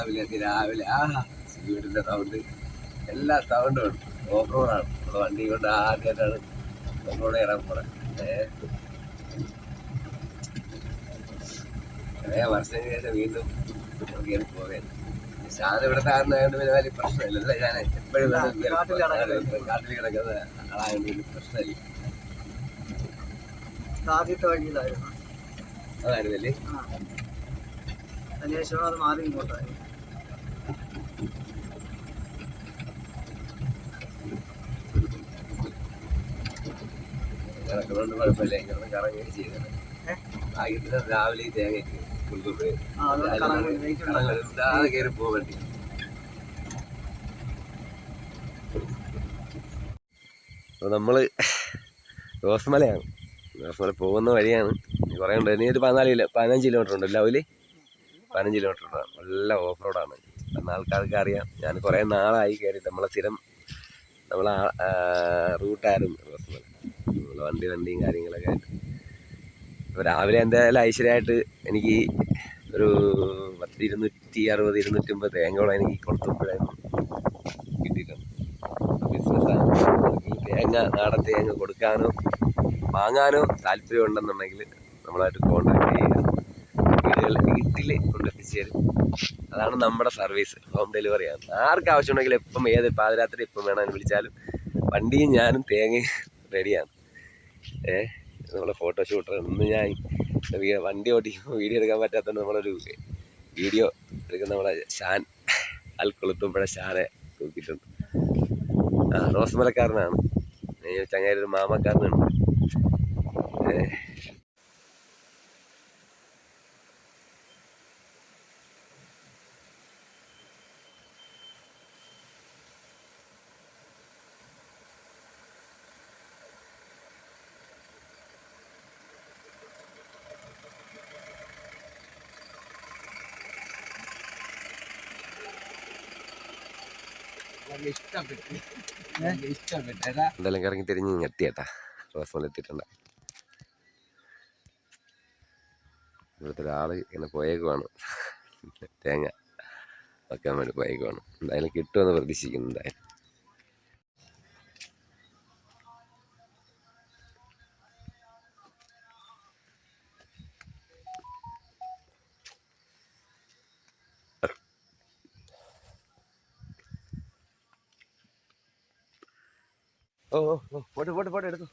രാവിലെ രാവിലെ. ആ വീടിന്റെ സൗണ്ട് എല്ലാ സൗണ്ടും ഉണ്ട്. ഓഫ് റോഡാണ് നമ്മുടെ വണ്ടി കൊണ്ട് ആദ്യമായിട്ടാണ് ഓഫ് റോഡ് ഇറങ്ങാൻ പോണത് കുറേ വർഷത്തിന് ശേഷം വീണ്ടും കയറി പോവുകയാണ് ശാന്ത ഇവിടെ ആറിനായതുകൊണ്ട് പിന്നെ വലിയ പ്രശ്നമില്ല ഞാൻ എപ്പോഴും കാട്ടിൽ കിടക്കുന്ന ആളായത് വലിയ പ്രശ്നമില്ല. ആദ്യത്തെ വഴിയിലായിരുന്നു. അതായിരുന്നല്ലേ? അതിനുശേഷം അത് മാറി ഇങ്ങോട്ടായി ഭാഗ്യത്തിന് രാവിലെ അപ്പോൾ നമ്മൾ റോസ്മലയാണ് റോസ്മല പോകുന്ന വഴിയാണ്. കുറേ ഉണ്ട്. ഇനി ഒരു പതിനാല് കിലോ പതിനഞ്ച് കിലോമീറ്റർ ഉണ്ട്. ലവലി പതിനഞ്ച് കിലോമീറ്റർ ഉണ്ട്. നല്ല ഓഫ് റോഡാണ് കാരണം ആൾക്കാർക്ക് അറിയാം. ഞാൻ കുറേ നാളായി കയറിയിട്ട് നമ്മളെ സ്ഥിരം നമ്മൾ റൂട്ടായിരുന്നു നമ്മൾ നമ്മളെ വണ്ടി വണ്ടിയും കാര്യങ്ങളൊക്കെ ആയിട്ട്. അപ്പോൾ രാവിലെ എന്തായാലും ഐശ്വര്യമായിട്ട് എനിക്ക് ഒരു പത്ത് ഇരുന്നൂറ്റി അറുപത് ഇരുന്നൂറ്റമ്പത് തേങ്ങയോളം എനിക്ക് കൊടുത്തപ്പോഴായിരുന്നു കിട്ടിയിട്ടുണ്ട് ബിസിനസ്സാണ് തേങ്ങ നാടൻ തേങ്ങ കൊടുക്കാനോ വാങ്ങാനോ താല്പര്യം ഉണ്ടെന്നുണ്ടെങ്കിൽ നമ്മളായിട്ട് കോൺടാക്ട് ചെയ്യുക. വീടുകളിൽ വീട്ടിൽ കൊണ്ടെത്തിച്ച് തരും. അതാണ് നമ്മുടെ സർവീസ് ഹോം ഡെലിവറി ആണ്. ആർക്ക് ആവശ്യമുണ്ടെങ്കിൽ എപ്പം ഏത് പാതിരാത്രി എപ്പം വേണമെന്ന് വിളിച്ചാലും വണ്ടിയും ഞാനും തേങ്ങയും റെഡിയാണ്. ഏ നമ്മളെ ഫോട്ടോഷൂട്ടർ ഇന്ന് ഞാൻ വണ്ടി ഓടിക്കുമ്പോൾ വീഡിയോ എടുക്കാൻ പറ്റാത്തതുകൊണ്ട് നമ്മളൊരു വീഡിയോ എടുക്കുന്ന നമ്മളെ ഷാൻ അൽ ഷാനെ തൂക്കിയിട്ടുണ്ട് ആ റോസ് മലക്കാരനാണ് ഈ ചങ്ങാരി ഒരു മാമക്കാരനുണ്ട്. ഏ, എന്തായാലും കറങ്ങി തിരിഞ്ഞ് എത്തിയേട്ടാ. റോസ് മല ഇവിടുത്തെ ഒരാൾ ഇങ്ങനെ പോയേക്കുവാണ്. തേങ്ങ വെക്കാൻ വേണ്ടി പോയേക്കുവാണ്. എന്തായാലും കിട്ടുമെന്ന് പ്രതീക്ഷിക്കുന്നു എന്തായാലും. ഓ ഓ ഓ പോട്ട് പോട്ട് പോട്ടെ എടുത്തു.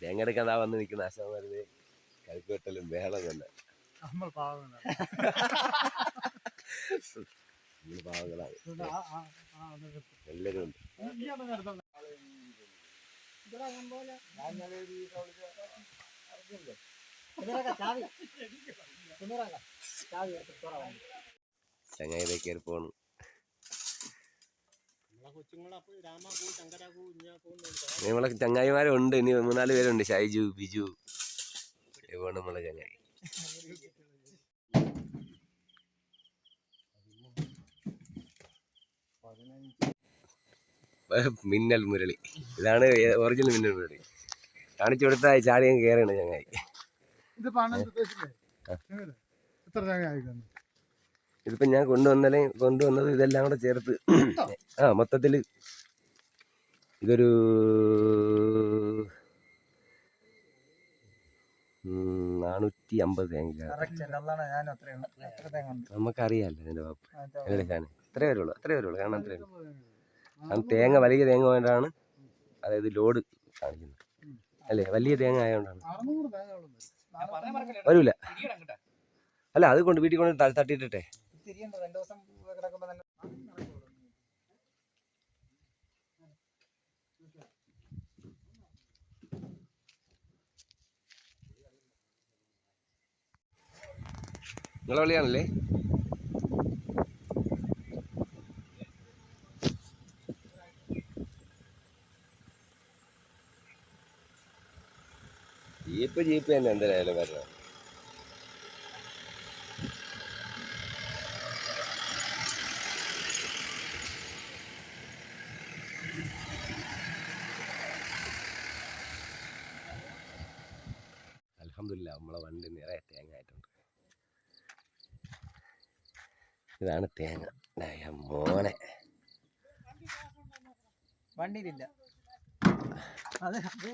തേങ്ങ എടുക്കാൻ ആ വന്ന് നിൽക്കുന്ന ആശാമാരുടെ കഴുക്ക് വെട്ടലും ബഹളം തന്നെ. നമ്മൾ പാവങ്ങളാണ് നമ്മൾ പാവങ്ങളാണ്. എല്ലാവരും ഉണ്ട്. ചങ്ങായി കയറി പോണു. നമ്മളെ ചങ്ങായിമാരുണ്ട്. ഇനി മൂന്നാൽ പേരുണ്ട്. ഷൈജു ബിജു. ഇവണ് നമ്മളെ ചങ്ങായി. മിന്നൽ മുരളി. ഇതാണ് ഒറിജിനൽ മിന്നൽ മുരളി. കാണിച്ചു കൊടുത്ത ചാടിയും കയറിയാണ് ചങ്ങായി. ഇത് എത്ര തേങ്ങ ഇതിപ്പോ ഞാൻ കൊണ്ടുവന്നാലേ കൊണ്ടുവന്നത് ഇതെല്ലാം കൂടെ ചേർത്ത് ആ മൊത്തത്തിൽ ഇതൊരു നാനൂറ്റി അമ്പത് തേങ്ങ നമുക്കറിയാലോ എന്റെ എങ്ങനെ ഞാൻ ഇത്രേ വരുള്ളൂ അത്രേ വരുള്ളൂ. കാരണം അത്രേ ഉള്ളൂ. കാരണം തേങ്ങ വലിയ തേങ്ങ കൊണ്ടാണ് അതായത് ലോഡ് കാണിക്കുന്നത്. അല്ലേ? വലിയ തേങ്ങ ആയതുകൊണ്ടാണ്. വരൂല. അല്ല അത് കൊണ്ട് വീട്ടിൽ കൊണ്ട് തട്ടിട്ടെ തട്ടിയിട്ടെ തിരിയണ്ട രണ്ടു ദിവസം കിടക്കുമ്പോ തന്നെ. നിങ്ങളെ വിളിയാണല്ലേ? ജീപ്പ് ജീപ്പ് തന്നെ എന്തായാലും വരണം. അലഹമില്ല നമ്മളെ വണ്ടി നിറയെ തേങ്ങ ആയിട്ടുണ്ട് ഇതാണ് തേങ്ങ. മോനെ. വണ്ടിയിലില്ല. അതെ അത്